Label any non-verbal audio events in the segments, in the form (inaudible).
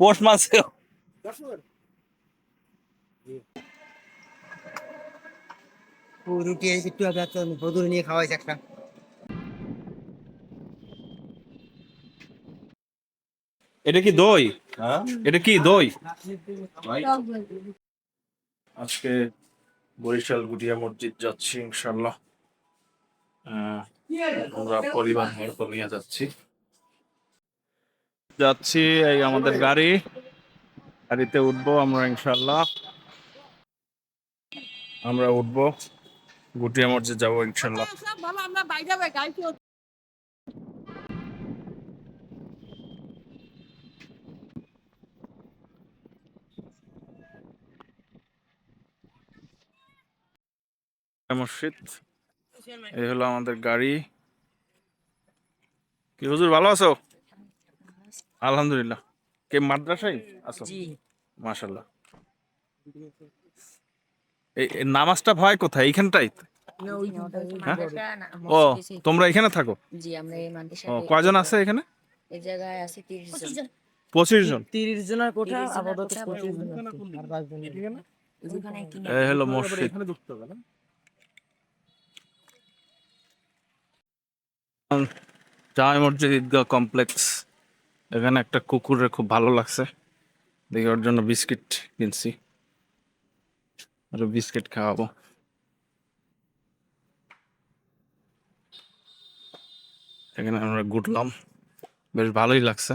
পোষ মাছ রুটি একটু আগে বদুর নিয়ে খাওয়াইছে একটা। এটা কি দই? হ্যাঁ? এটা কি দই? আজকে বরিশাল গুটিয়া মসজিদ যাচ্ছি ইনশাল্লাহ আহ, আমরা পরিবার নিয়ে নিয়ে যাচ্ছি। যাচ্ছি এই আমাদের গাড়ি। গাড়িতে উঠবো আমরা ইনশাল্লাহ আমরা উঠবো। গুটিয়া মসজিদ যাব ইনশাল্লাহ মসজিদ। এই হলো আমাদের গাড়ি। কি হুজুর ভালো আছো? আলহামদুলিল্লাহ। কে মাদ্রাসায়? আছো মাশাল্লাহ এই এই নামাজটা হয় কোথায়? এইখানটাই? হ্যাঁ? ও তোমরা এখানে থাকো? জি আমরা এই মাদ্রাসা ও কয়জন আছে এখানে? এই জায়গায় আছে 30 জন। পঁচিশ জন। তিরিশ জনের কোঠা আপাতত কোঠা, পঁচিশ জন আর এই হলো মসজিদ। জামা মসজিদ ঈদগাহ কমপ্লেক্স এখানে একটা কুকুরের খুব ভালো লাগছে। দেখি ওর জন্য বিস্কিট কিনছি। আর বিস্কিট খাওয়াবো। এখানে আমরা ঘুরলাম। বেশ ভালোই লাগছে।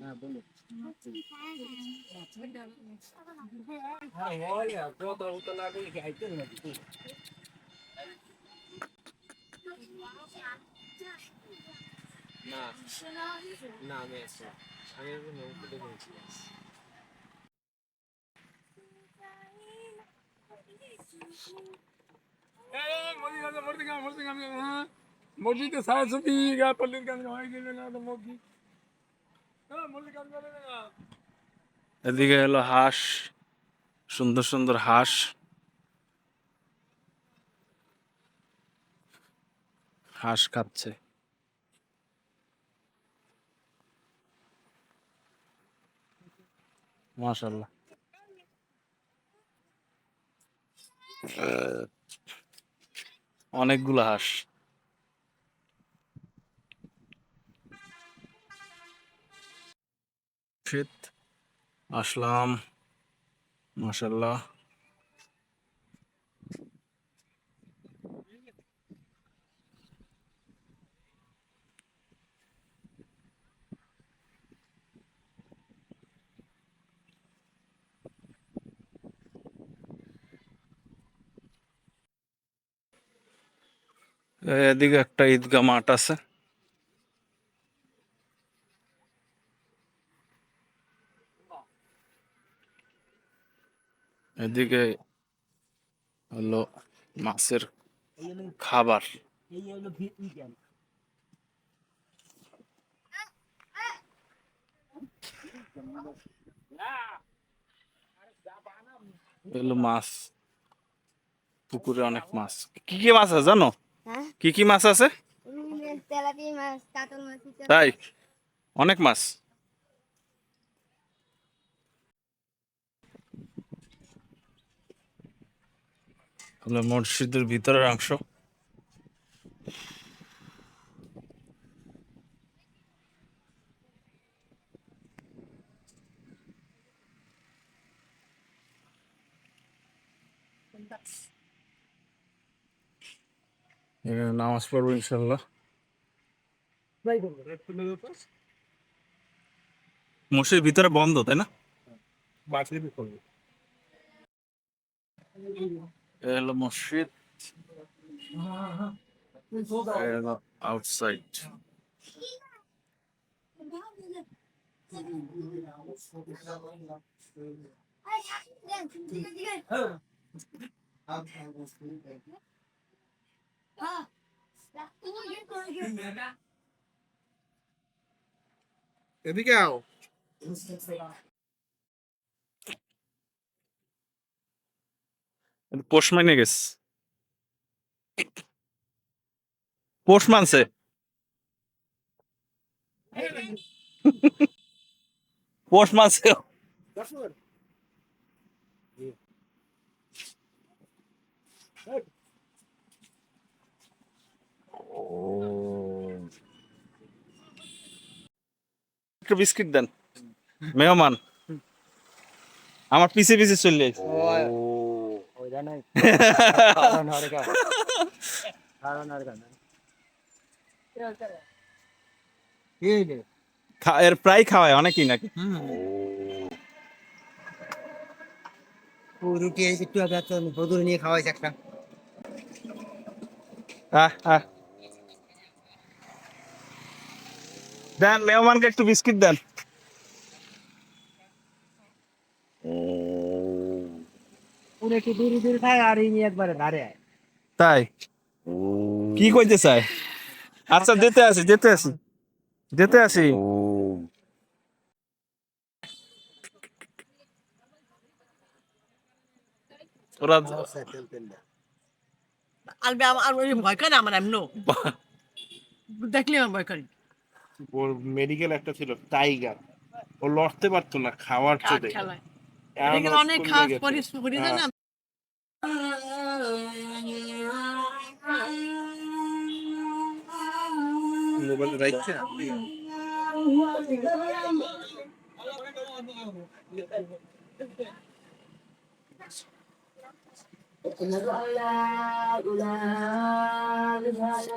না খাও খাও মসজিদে সারা ছবি গা পল্লীর গান হয় গেলে না মসজিদ হ্যাঁ মসজিদ গান করে না এদিকে হলো হাঁস, সুন্দর সুন্দর হাঁস। হাঁস খাচ্ছে মাশাল্লাহ অনেকগুলো হাঁস। আসলাম। মাশাল্লাহ এদিকে একটা ঈদগাহ মাঠ আছে। এদিকে হলো মাছের খাবার। এগুলো মাছ পুকুরে অনেক মাছ কি কি মাছ আছে জানো হ্যাঁ? কি কি মাছ আছে। তাই অনেক মাছ হলো মসজিদের ভিতরের অংশ। নামাজ পড়ব ইনশাল্লাহ মসজিদের ভিতরে বন্ধ তাই না? এ হলো মসজিদ এ হলো আউটসাইড এদিকে আও পোষ মাইনে গেছে। পোষ মানছে। পোষ মানছে। একটু বিস্কিট দেন। মেহমান। আমার পিছে পিছে চলে (laughs) এর প্রায় খাওয়ায় অনেকই নাকি? রুটি একটু আগে প্রদুর নিয়ে খাওয়াইছে একটা। আহ আহ। দেন মেহমানকে একটু বিস্কিট দেন। ওরা একটু দূরে দূরে খায় আর এই নিয়ে একবারে ধারে আয়। তাই? কি কইতে চায়? আচ্ছা যেতে আসি যেতে আসি। যেতে আসি। ওরা আর বে- ওই ভয় করে আমার এমন দেখলে আমার ভয় করে। ওর মেডিকেল একটা ছিল টাইগার ও লড়তে পারতো না খাওয়ার চোটে অনেক পরিশ্রম করি না মোবাইল রাখছে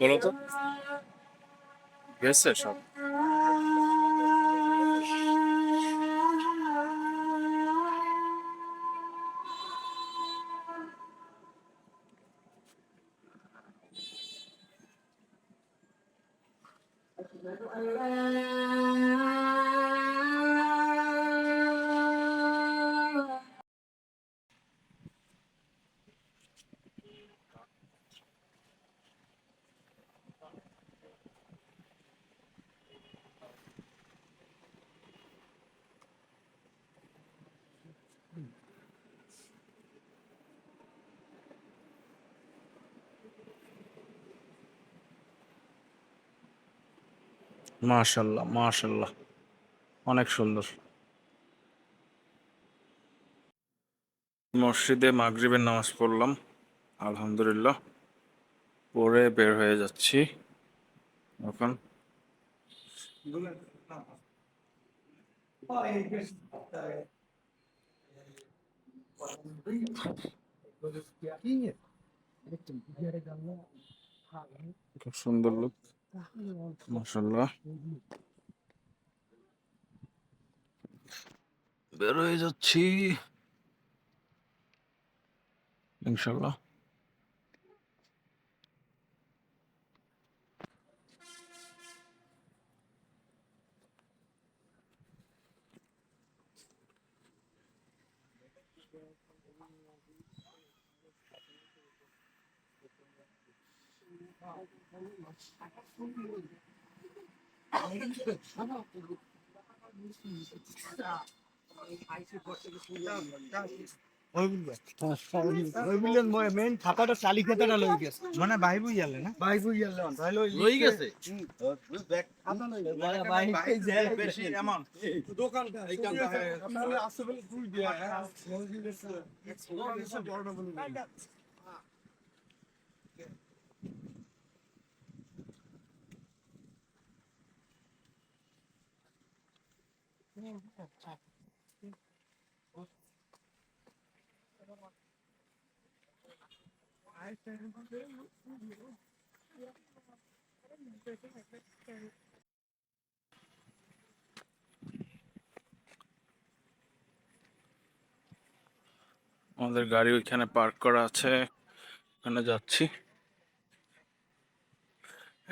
বলো তো। গেছে সব? i Thank you. মাশাল্লাহ মাশাল্লাহ। অনেক সুন্দর। মসজিদে মাগরিবের নামাজ পড়লাম, আলহামদুলিল্লাহ। পরে বের হয়ে যাচ্ছি। এখন খুব সুন্দর লোক মাশাল্লাহ বেরোয় যাচ্ছি ইনশাল্লাহ মেন থাকাটা চালি খেতাটা লই গেছে। মানে ভাই বুই গেলে না ভাই বুই গেল ভাই লই লই গেছে দোকানটা আপনারা আসতে দুই দিয়া আমাদের গাড়ি ওইখানে পার্ক করা আছে। ওখানে যাচ্ছি।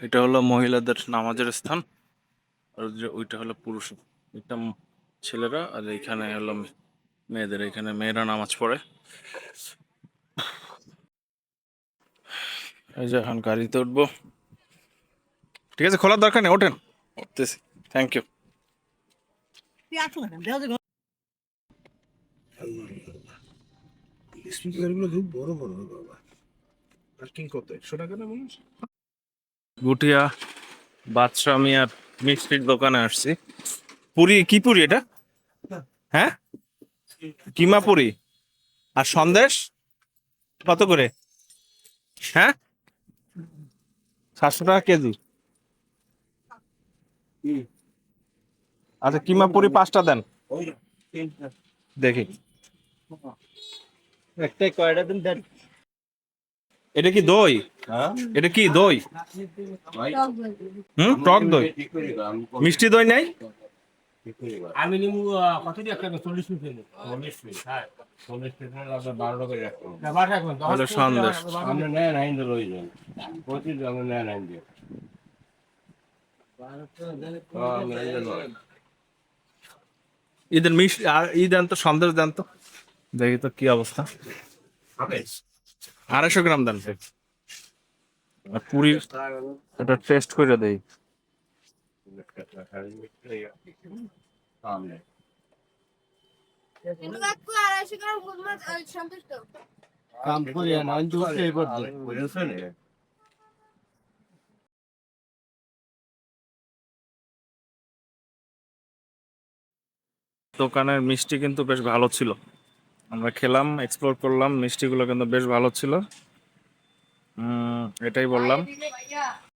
এটা হলো মহিলাদের নামাজের স্থান, আর ওইটা হলো পুরুষ এটা ছেলেরা আর এইখানে হলো মেয়েদের এখানে মেয়েরা নামাজ পড়ে। এই যে এখন গাড়িতে উঠবো। ঠিক আছে খোলার দরকার নেই ওঠেন। উঠতেছি থ্যাংক ইউ স্পিকারগুলো খুব বড় বড় বাবা। পার্কিং কত? একশো টাকা না মানুষ গুটিয়া বাদশা মিয়ার মিষ্টির দোকানে আসছি। পুরি কি পুরি এটা? হ্যাঁ? কিমা পুরি আর সন্দেশ? কত করে? হ্যাঁ? সাতশো টাকা কেজি। আচ্ছা কিমা পুরি পাঁচটা দেন। দেখি। একটাই কয়টা দিন দেন? এটা কি দই? এটা কি দই? হুম? টক দই। মিষ্টি দই নাই? আমি নিবো কত দিয়ে একটা চল্লিশ পিস চল্লিশ পিস হ্যাঁ। চল্লিশ পিস বারো টাকা রাখবেন। হলো সন্দেশ আমরা নেয় নাইন দিয়ে যান আমরা নেয় নাইন দিয়ে ঈদের মিষ্টি আর ঈদ দেন তো সন্দেশ দেন তো। দেখি তো কি অবস্থা। আড়াইশো গ্রাম দেন আর পুরি এটা টেস্ট করে দেই কিন্তু কাকু আড়াইশো গ্রাম গুলমাছ আর সন্তুষ্ট কাম করি না আমি তো। দোকানের মিষ্টি কিন্তু বেশ ভালো ছিল। আমরা খেলাম এক্সপ্লোর করলাম মিষ্টিগুলো কিন্তু বেশ ভালো ছিল। উম, এটাই বললাম।